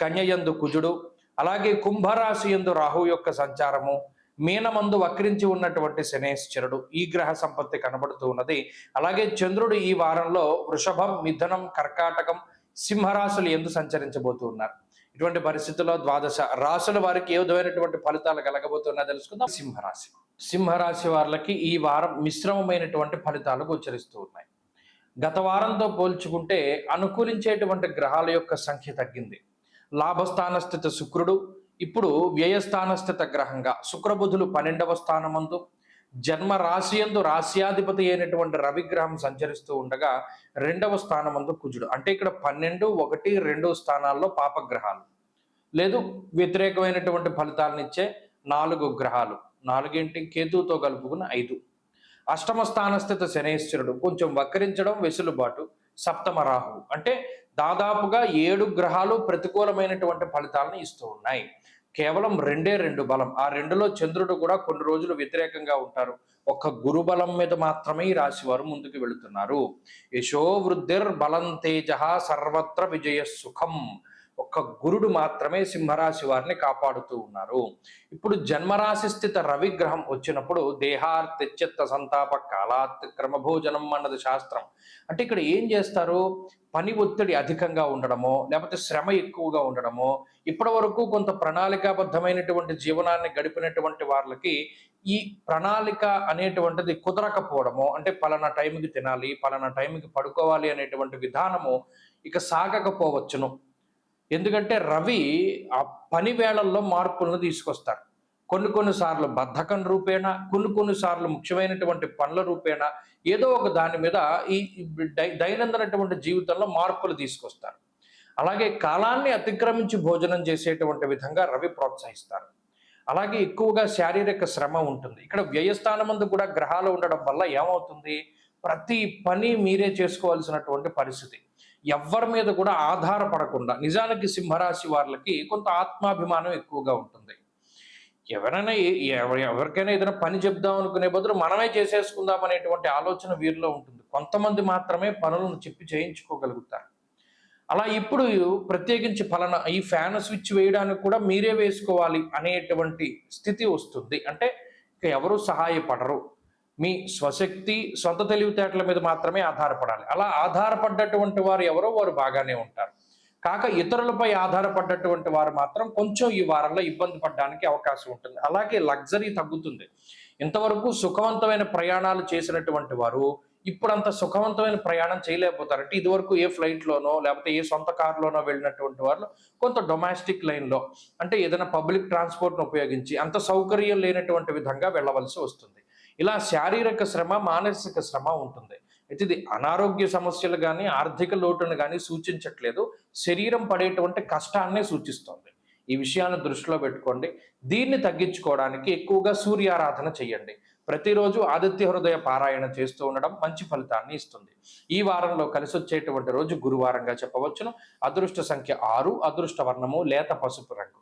కన్యయందు కుజుడు అలాగే కుంభరాశి యందు రాహు యొక్క సంచారము మీనమందు వక్రించి ఉన్నటువంటి శనేశ్వరుడు ఈ గ్రహ సంపత్తి కనబడుతూ ఉన్నది. అలాగే చంద్రుడు ఈ వారంలో వృషభం మిథునం కర్కాటకం సింహరాశులు ఎందు సంచరించబోతూ ఉన్నారు. ఇటువంటి పరిస్థితుల్లో ద్వాదశ రాశుల వారికి ఏ విధమైనటువంటి ఫలితాలు కలగబోతున్నా తెలుసుకుందాం. సింహరాశి. సింహరాశి వారికి ఈ వారం మిశ్రమమైనటువంటి ఫలితాలు గోచరిస్తూ ఉన్నాయి. గత వారంతో పోల్చుకుంటే అనుకూలించేటువంటి గ్రహాల యొక్క సంఖ్య తగ్గింది. లాభస్థానస్థిత శుక్రుడు. ఇప్పుడు వ్యయస్థానస్థిత గ్రహంగా శుక్రబుధులు పన్నెండవ స్థానమందు. జన్మ రాశియందు రాశ్యాధిపతి అయినటువంటి రవిగ్రహం సంచరిస్తూ ఉండగా రెండవ స్థానమందు కుజుడు. అంటే ఇక్కడ పన్నెండు ఒకటి రెండు స్థానాల్లో పాపగ్రహాలు. లేదు వ్యతిరేకమైనటువంటి ఫలితాలను ఇచ్చే నాలుగు గ్రహాలు. నాలుగింటి? కేతువుతో కలుపుకున్న ఐదు. అష్టమ స్థానస్థిత శనేశ్వరుడు. కొంచెం వక్రించడం వెసులుబాటు. సప్తమ రాహు అంటే దాదాపుగా ఏడు గ్రహాలు ప్రతికూలమైనటువంటి ఫలితాలను ఇస్తూ ఉన్నాయి. కేవలం రెండే రెండు బలం. ఆ రెండులో చంద్రుడు కూడా కొన్ని రోజులు వ్యతిరేకంగా ఉంటారు. ఒక్క గురు బలం మీద మాత్రమే ఈ రాశి వారు ముందుకు వెళుతున్నారు. యశో వృద్ధిర్ బలం తేజ సర్వత్ర విజయ సుఖం. ఒక్క గురుడు మాత్రమే సింహరాశి వారిని కాపాడుతూ ఉన్నారు. ఇప్పుడు జన్మరాశి స్థిత రవిగ్రహం వచ్చినప్పుడు దేహార్తిత్త సంతాప కాలాత్ క్రమభోజనం అన్నది శాస్త్రం. అంటే ఇక్కడ ఏం చేస్తారు? పని ఒత్తిడి అధికంగా ఉండడమో లేకపోతే శ్రమ ఎక్కువగా ఉండడమో ఇప్పటి వరకు కొంత ప్రణాళికాబద్ధమైనటువంటి జీవనాన్ని గడిపినటువంటి వాళ్ళకి ఈ ప్రణాళిక అనేటువంటిది కుదరకపోవడము అంటే పలానా టైంకి తినాలి పలానా టైంకి పడుకోవాలి అనేటువంటి విధానము ఇక సాగకపోవచ్చును. ఎందుకంటే రవి ఆ పని వేళల్లో మార్పులను తీసుకొస్తారు కొన్ని కొన్నిసార్లు బద్ధకం రూపేణా కొన్ని కొన్నిసార్లు ముఖ్యమైనటువంటి పనుల రూపేణా ఏదో ఒక దాని మీద ఈ దైనందినటువంటి జీవితంలో మార్పులు తీసుకొస్తారు. అలాగే కాలాన్ని అతిక్రమించి భోజనం చేసేటువంటి విధంగా రవి ప్రోత్సహిస్తారు. అలాగే ఎక్కువగా శారీరక శ్రమ ఉంటుంది. ఇక్కడ వ్యయస్థానమందు కూడా గ్రహాలు ఉండడం వల్ల ఏమవుతుంది? ప్రతి పని మీరే చేసుకోవాల్సినటువంటి పరిస్థితి. ఎవరి మీద కూడా ఆధారపడకుండా నిజానికి సింహరాశి వాళ్ళకి కొంత ఆత్మాభిమానం ఎక్కువగా ఉంటుంది. ఎవరైనా ఎవరికైనా ఏదైనా పని చెప్దాం అనుకునే బదులు మనమే చేసేసుకుందాం అనేటువంటి ఆలోచన వీరిలో ఉంటుంది. కొంతమంది మాత్రమే పనులను చెప్పి చేయించుకోగలుగుతారు. అలా ఇప్పుడు ప్రత్యేకించి ఫలన ఈ ఫ్యాన్ స్విచ్ వేయడానికి కూడా మీరే వేసుకోవాలి అనేటువంటి స్థితి వస్తుంది. అంటే ఇక ఎవరు సహాయపడరు. మీ స్వశక్తి సొంత తెలివితేటల మీద మాత్రమే ఆధారపడాలి. అలా ఆధారపడ్డటువంటి వారు ఎవరో వారు బాగానే ఉంటారు. కాక ఇతరులపై ఆధారపడ్డటువంటి వారు మాత్రం కొంచెం ఈ వారంలో ఇబ్బంది పడడానికి అవకాశం ఉంటుంది. అలాగే లగ్జరీ తగ్గుతుంది. ఇంతవరకు సుఖవంతమైన ప్రయాణాలు చేసినటువంటి వారు ఇప్పుడు అంత సుఖవంతమైన ప్రయాణం చేయలేకపోతారు అంటే ఇదివరకు ఏ ఫ్లైట్లోనో లేకపోతే ఏ సొంత కారులోనో వెళ్ళినటువంటి వాళ్ళు కొంత డొమెస్టిక్ లైన్లో అంటే ఏదైనా పబ్లిక్ ట్రాన్స్పోర్ట్ను ఉపయోగించి అంత సౌకర్యం లేనటువంటి విధంగా వెళ్ళవలసి వస్తుంది. ఇలా శారీరక శ్రమ మానసిక శ్రమ ఉంటుంది. అయితే ఇది అనారోగ్య సమస్యలు కానీ ఆర్థిక లోటును కానీ సూచించట్లేదు. శరీరం పడేటువంటి కష్టాన్నే సూచిస్తుంది. ఈ విషయాన్ని దృష్టిలో పెట్టుకోండి. దీన్ని తగ్గించుకోవడానికి ఎక్కువగా సూర్యారాధన చేయండి ప్రతిరోజు ఆదిత్య హృదయ పారాయణ చేస్తూ ఉండడం మంచి ఫలితాన్ని ఇస్తుంది. ఈ వారంలో కలిసి వచ్చేటువంటి రోజు గురువారంగా చెప్పవచ్చును. అదృష్ట సంఖ్య ఆరు అదృష్ట వర్ణము లేత పసుపు రంగు.